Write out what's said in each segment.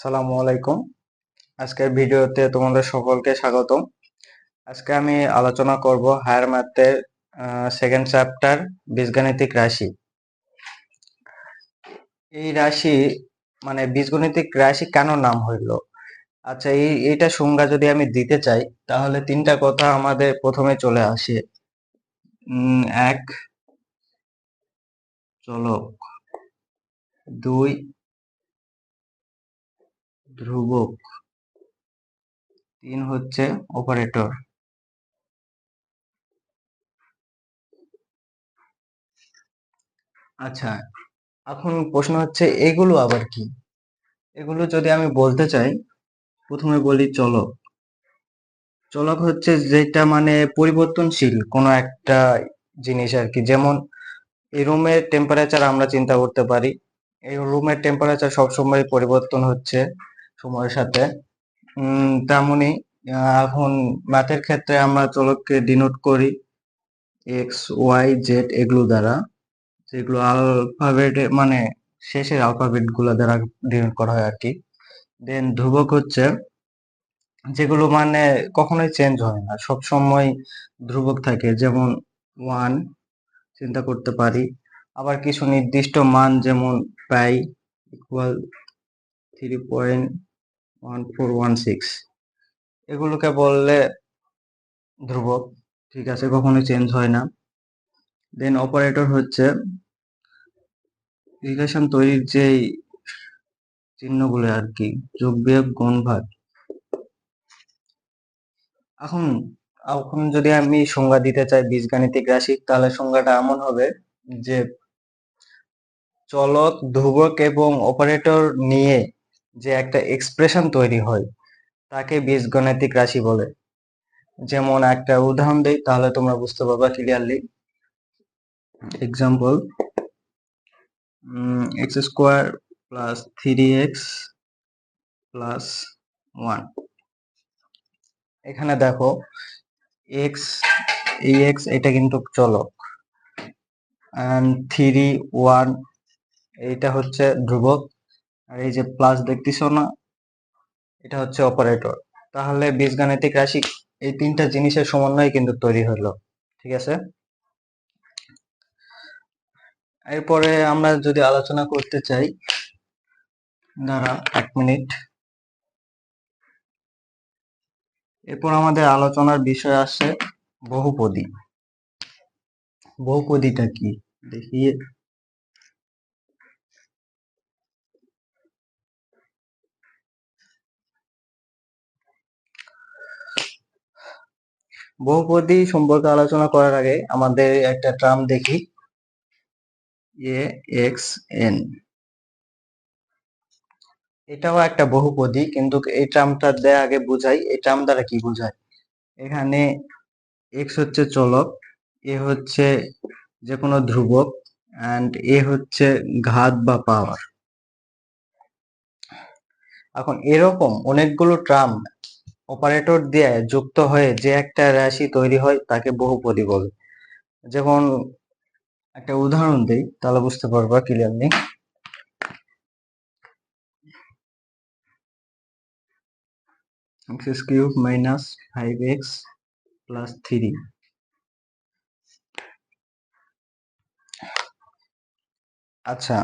সালামু আলাইকুম। আজকের ভিডিওতে তোমাদের সকলকে স্বাগতম। আজকে আমি আলোচনা করব হায়ার ম্যাথের সেকেন্ড চ্যাপ্টার বীজগাণিতিক রাশি। এই রাশি মানে বীজগণিতিক রাশি কেন নাম হইল? আচ্ছা এই, এইটা সংজ্ঞা যদি আমি দিতে চাই, তাহলে তিনটা কথা আমাদের প্রথমে চলে আসে। এক চলক দুই ধ্রুবক। তিন হচ্ছে অপারেটর আচ্ছা এখন প্রশ্ন হচ্ছে, এগুলো আবার কি? এগুলো যদি আমি বলতে চাই, প্রথমে বলি চলক। চলক হচ্ছে যেটা মানে পরিবর্তনশীল কোনো একটা জিনিস আর কি। যেমন, এই রুমের টেম্পারেচার আমরা চিন্তা করতে পারি। এই রুমের টেম্পারেচার সবসময় পরিবর্তন হচ্ছে। সময়ের সাথে। তেমনি এখন ম্যাথের ক্ষেত্রে আমরা চলককে ডিনোট করি এক্স ওয়াই জেড এগুলো দ্বারা। যেগুলো আলফাবেট মানে শেষের আলফাবেটগুলো দ্বারা ডিনোট করা হয় আর কি দেন ধ্রুবক হচ্ছে, যেগুলো মানে কখনোই চেঞ্জ হয় না। সব সময় ধ্রুবক থাকে, যেমন ওয়ান চিন্তা করতে পারি। আবার কিছু নির্দিষ্ট মান যেমন pi equal three point one four one six এগুলোকে বললে ধ্রুবক, ঠিক আছে, কখনোই চেঞ্জ হয় না। দেন অপারেটর হচ্ছে রিলেশন তৈরির যে চিহ্নগুলো আর কি, যোগ বিয়োগ গুণ ভাগ। এখন এখন যদি আমি সংজ্ঞা দিতে চাই বীজগাণিতিক রাশি, তাহলে সংজ্ঞাটা এমন হবে যে চলক, ধ্রুবক এবং অপারেটর নিয়ে যে একটা এক্সপ্রেশন তৈরি হয়, তাকে বীজগণিতিক রাশি বলে। যেমন একটা উদাহরণ দেই, তাহলে তোমরা বুঝতে পারবা clearly example x square plus three x plus one এখানে দেখো এক্স এই এক্স এটা কিন্তু চলক। থ্রি ওয়ান এইটা হচ্ছে ধ্রুবক। আর এই যে প্লাস দেখতেছ না, এটা হচ্ছে অপারেটর তাহলে বীজগাণিতিক রাশি এই তিনটা জিনিসের সমন্বয়ে কিন্তু তৈরি হলো, ঠিক আছে? এরপরে আমরা যদি আলোচনা করতে চাই দাঁড়া এক মিনিট। এরপর আমাদের আলোচনার বিষয় আসছে বহুপদী। বহুপদীটা কি? দেখি। বহুপদী সম্পর্কে আলোচনা করার আগে আমাদের একটা ট্রাম দেখি। A, x, n. এটাও একটা বহুপদী, কিন্তু এই ট্রামটা দেয় আগে বুঝাই। এই ট্রাম দ্বারা কি বোঝায়? এখানে এক্স হচ্ছে চলক এ হচ্ছে যে কোনো ধ্রুবক অ্যান্ড এ হচ্ছে ঘাত বা পাওয়ার এখন এরকম অনেকগুলো ট্রাম অপারেটর দিয়ে যুক্ত হয়ে যে একটা রাশি তৈরি হয়, তাকে বহুপদী বলে। যেমন একটা উদাহরণ দিই, তাহলে বুঝতে পারবা clearly x cube minus five x plus three আচ্ছা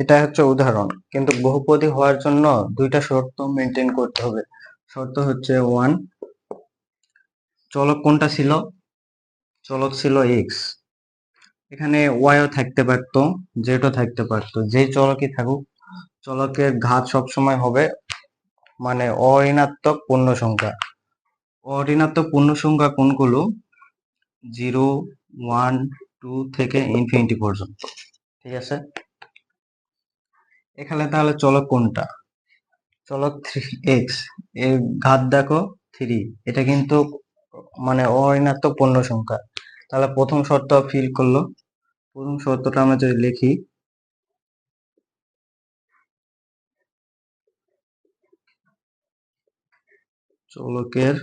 এটা হচ্ছে উদাহরণ। কিন্তু বহুপদী হওয়ার জন্য দুইটা শর্ত মেনটেন করতে হবে। শর্ত হচ্ছে ওয়ান চলক কোনটা ছিল? চলক ছিল এক্স এখানে ওয়াইও থাকতে পারতো জেডও থাকতে পারতো। যেই চলকই থাকুক, চলকের ঘাত সবসময় হবে মানে অঋণাত্মক পূর্ণ সংখ্যা অঋণাত্মক পূর্ণ সংখ্যা কোনগুলো? জিরো ওয়ান টু থেকে ইনফিনিটি পর্যন্ত। ঠিক আছে? এখানে তাহলে চলক কোনটা? চলক থ্রি এক্সের ঘাত দেখো থ্রি এটা কিন্তু মানে অঋণাত্মক পূর্ণ সংখ্যা। তাহলে প্রথম শর্ত ফিল করল। প্রথম শর্তটা আমরা যদি লিখি, চলকের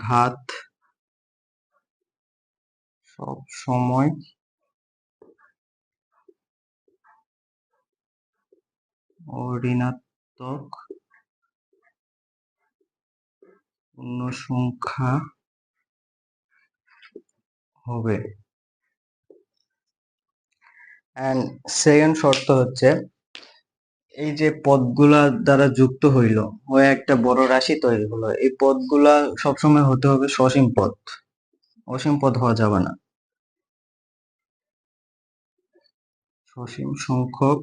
ঘাত সব সময় অঋণাত্মক পূর্ণ সংখ্যা হবে। অ্যান্ড সেকেন্ড শর্ত হচ্ছে, এই যে পদগুলা দ্বারা যুক্ত হইল, হয়ে একটা বড় রাশি তৈরি হলো, এই পদগুলা সবসময় হতে হবে সসীম পদ। অসীম পদ হওয়া যাবে না। সসীম সংখ্যক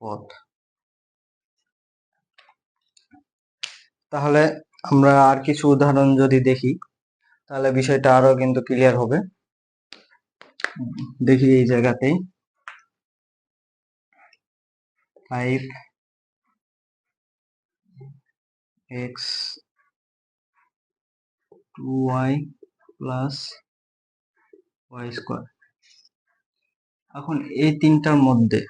পদ তাহলে আমরা আর কিছু উদাহরণ যদি দেখি, তাহলে বিষয়টা আরও কিন্তু ক্লিয়ার হবে। দেখি এই জায়গাতেই। Five x two y plus y square এখন এই তিনটার মধ্যে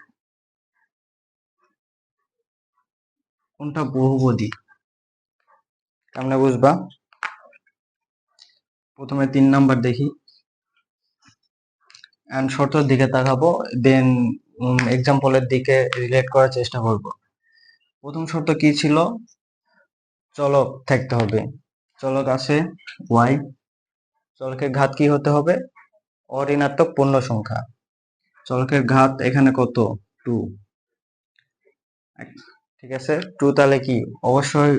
কোনটা বহুপদী? কেমনে বুঝবা? প্রথমে তিন নাম্বার দেখি। অ্যান্ড শর্তের দিকে তাকাবো দেন এক্সাম্পলের দিকে রিলেট করার চেষ্টা করব। প্রথম শর্ত কি ছিল? চলক থাকতে হবে। চলক আছে ওয়াই চলকের ঘাত কি হতে হবে? অঋণাত্মক পূর্ণ সংখ্যা। চলকের ঘাত এখানে কত? টু ঠিক আছে? টু তাহলে কি? অবশ্যই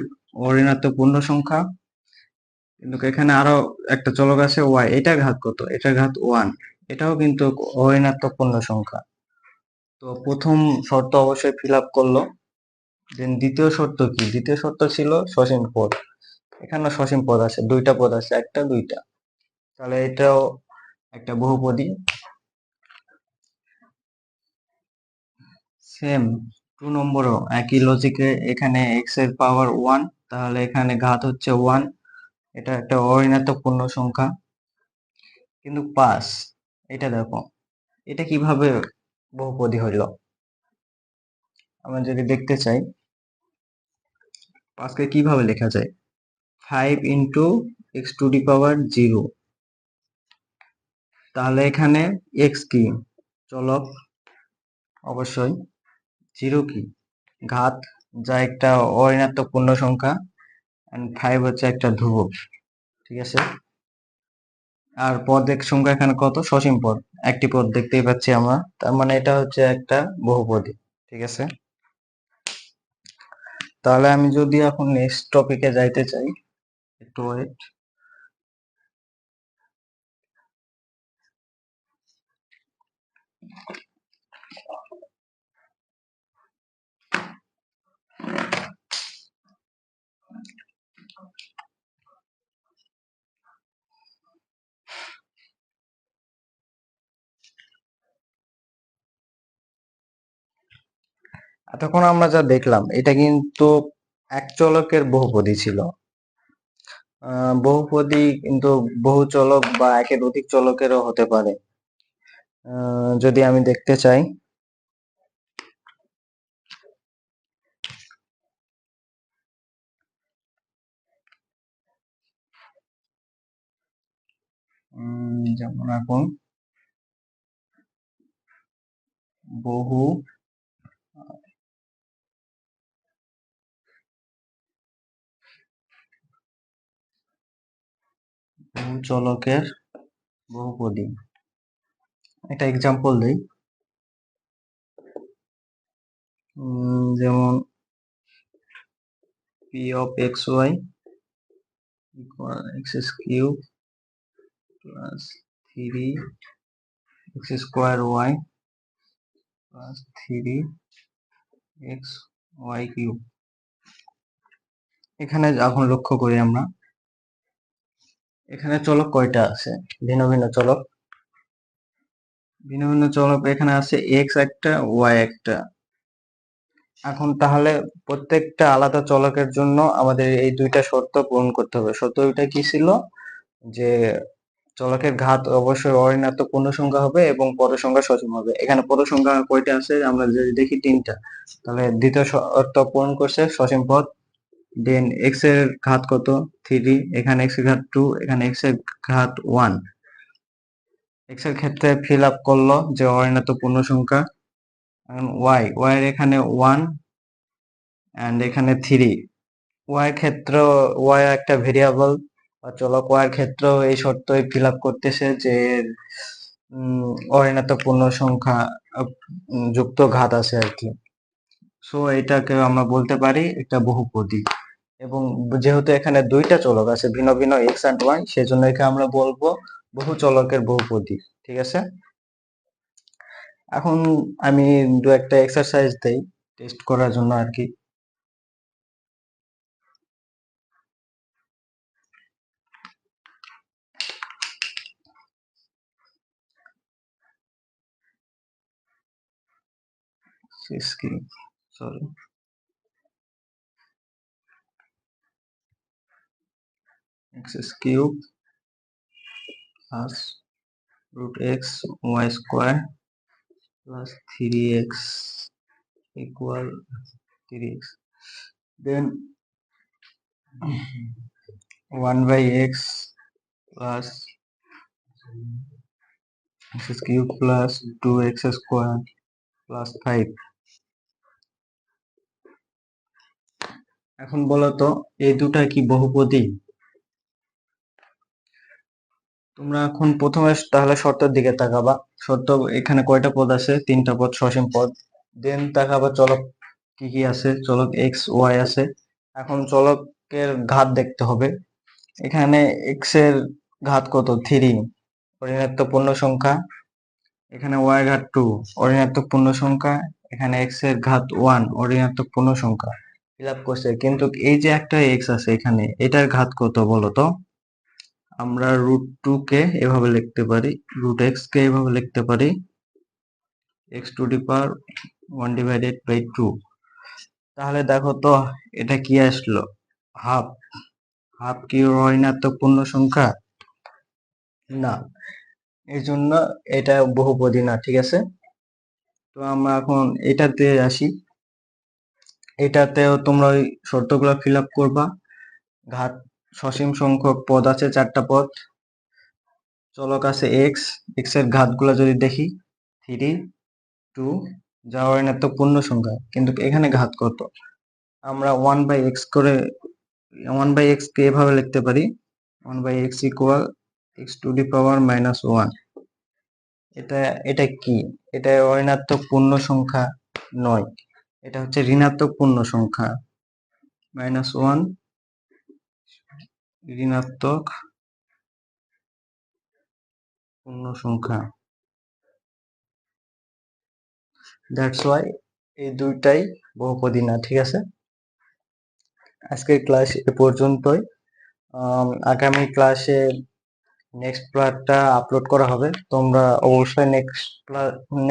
অঋণাত্মক পূর্ণ সংখ্যা। কিন্তু এখানে আরও একটা চলক আছে ওয়াই এটা ঘাত কত? এটা ঘাত ওয়ান এটাও কিন্তু অঋণাত্মক পূর্ণ সংখ্যা। তো প্রথম শর্ত অবশ্যই ফিল আপ করল। দেন দ্বিতীয় শর্ত কি? দ্বিতীয় শর্ত ছিল সসীম পদ। এখানে সসীম পদ আছে। দুইটা পদ আছে, একটা, দুইটা। তাহলে এটাও একটা বহুপদী। সেম টু নম্বরও একই লজিকে এখানে এক্সের পাওয়ার ওয়ান তাহলে এখানে ঘাত হচ্ছে ওয়ান এটা একটা অঋণাত্মক পূর্ণ সংখ্যা। কিন্তু পাঁচ এটা দেখো, এটা কীভাবে বহুপদী হইল আমরা যদি দেখতে চাই পাঁচকে কীভাবে লেখা যায়? Five into x to the power zero তাহলে এখানে এক্স কি? চলক অবশ্যই। জিরো কি ঘাত যা একটা অঋণাত্মক পূর্ণ সংখ্যা অ্যান্ড ফাইভ হচ্ছে একটা ধ্রুবক। ঠিক আছে? আর পদ এক সংখ্যা এখানে কত? সসীম পদ। একটি পদ দেখতেই পাচ্ছি আমরা। তার মানে এটা হচ্ছে একটা বহুপদী। ঠিক আছে? তাহলে আমি যদি এখন নেক্সট টপিকে যাইতে চাই, একটু ওয়েট এতক্ষণ আমরা যা দেখলাম, এটা কিন্তু এক চলকের বহুপদী ছিল। বহুপদী কিন্তু বহু চলক বা একের অধিক চলকেরও হতে পারে। যদি আমি দেখতে চাই যেমন এখন বহু বহু চলকের বহুপদী। একটা এক্সাম্পল দিই। যেমন p of x y equal x cube plus 3 x square y plus 3 x y cube এখানে এখন লক্ষ্য করি আমরা। এখানে চলক কয়টা আছে? ভিন্ন ভিন্ন চলক। ভিন্ন ভিন্ন চলক এখানে আছে এক্স একটা ওয়াই একটা। এখন তাহলে প্রত্যেকটা আলাদা চলকের জন্য আমাদের এই দুইটা শর্ত পূরণ করতে হবে। শর্ত দুইটা কি ছিল? যে চলকের ঘাত অবশ্যই অঋণাত্মক পূর্ণ সংখ্যা হবে এবং পদ সংখ্যা সসীম হবে। এখানে পদ সংখ্যা কয়টা আছে? আমরা যদি দেখি তিনটা, তাহলে দ্বিতীয় শর্ত পূরণ করছে সসীম পদ। দেন এক্সের ঘাত কত? থ্রি এখানে এক্সের ঘাত টু এখানে এক্সের ঘাত ওয়ান এক্সের ক্ষেত্রে ফিল আপ করল যে অঋণাত্মক পূর্ণ সংখ্যা ওয়াই ওয়াই এর এখানে ওয়ান অ্যান্ড এখানে থ্রি ওয়াই ক্ষেত্র ওয়াই একটা ভেরিয়েবল বা চলক ওয়াই ক্ষেত্রেও এই শর্তই ফিল আপ করতেছে যে অঋণাত্মক পূর্ণ সংখ্যা যুক্ত ঘাত আছে আর কি। সো এটাকে আমরা বলতে পারি এটা বহুপদী। এবং যেহেতু এখানে দুইটা চলক আছে, ভিন্ন ভিন্ন এক্স অ্যান্ড ওয়াই সেজন্য একে আমরা বলব বহু চলকের বহুপদী, ঠিক আছে? এখন আমি দু একটা এক্সারসাইজ দেই টেস্ট করার জন্য আর কি। Sorry x cube plus root x y square plus 3x equal 3x then 1 by x plus x cube plus 2x square plus 5 এখন বলো তো এই দুটা কি বহুপদী? তোমরা এখন প্রথমে তাহলে শর্তের দিকে তাকাবা। শর্ত এখানে কয়টা পদ আছে? তিনটা পদ, সসীম পদ। দেন তাকাবা চলক কি কি আছে? চলক এক্স ওয়াই আছে। এখন চলকের ঘাত দেখতে হবে। এখানে এক্সের ঘাত কত? থ্রি অঋণাত্মক পূর্ণ সংখ্যা। এখানে ওয়াই ঘাত টু অঋণাত্মক পূর্ণ সংখ্যা। এখানে এক্সের ঘাত ওয়ান অঋণাত্মক পূর্ণ সংখ্যা। ফিল আপ করছে, কিন্তু এই যে একটা এক্স আছে এখানে, এটার ঘাত কত বলো তো আমরা রুট টু কে এভাবে লিখতে পারি রুট এক্স কে এভাবে লিখতে পারি x to the power one divided by two তাহলে দেখো তো, এটা কি আসলো? হাফ হাফ কি ঋণাত্মক পূর্ণ সংখ্যা না এই জন্য এটা বহুপদী না, ঠিক আছে? তো আমরা এখন এটাতে আসি। এটাতেও তোমরা ওই শর্তগুলো ফিল আপ করবা। ঘাত, সসীম সংখ্যক পদ আছে চারটা পদ। চলক আছে এক্স এক্সের ঘাতগুলো যদি দেখি থ্রি টু যা ঋণাত্মক পূর্ণ সংখ্যা, কিন্তু এখানে ঘাত কত? আমরা ওয়ান বাই এক্স করে ওয়ান বাই এক্স কে এভাবে লিখতে পারি। One by x equal x to the power minus one এটা এটা কি? এটা ঋণাত্মক পূর্ণ সংখ্যা নয়। এটা হচ্ছে ঋণাত্মক পূর্ণ সংখ্যা। মাইনাস ওয়ান ঋণাত্মক পূর্ণ সংখ্যা। দ্যাটস ওয়াই এই দুইটাই বহুপদী না, ঠিক আছে? আজকের ক্লাস এ পর্যন্তই। আগামী ক্লাসে নেক্সট পার্টটা আপলোড করা হবে। তোমরা অবশ্যই নেক্সট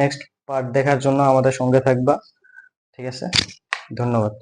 নেক্সট পার্ট দেখার জন্য আমাদের সঙ্গে থাকবা। ঠিক আছে? ধন্যবাদ।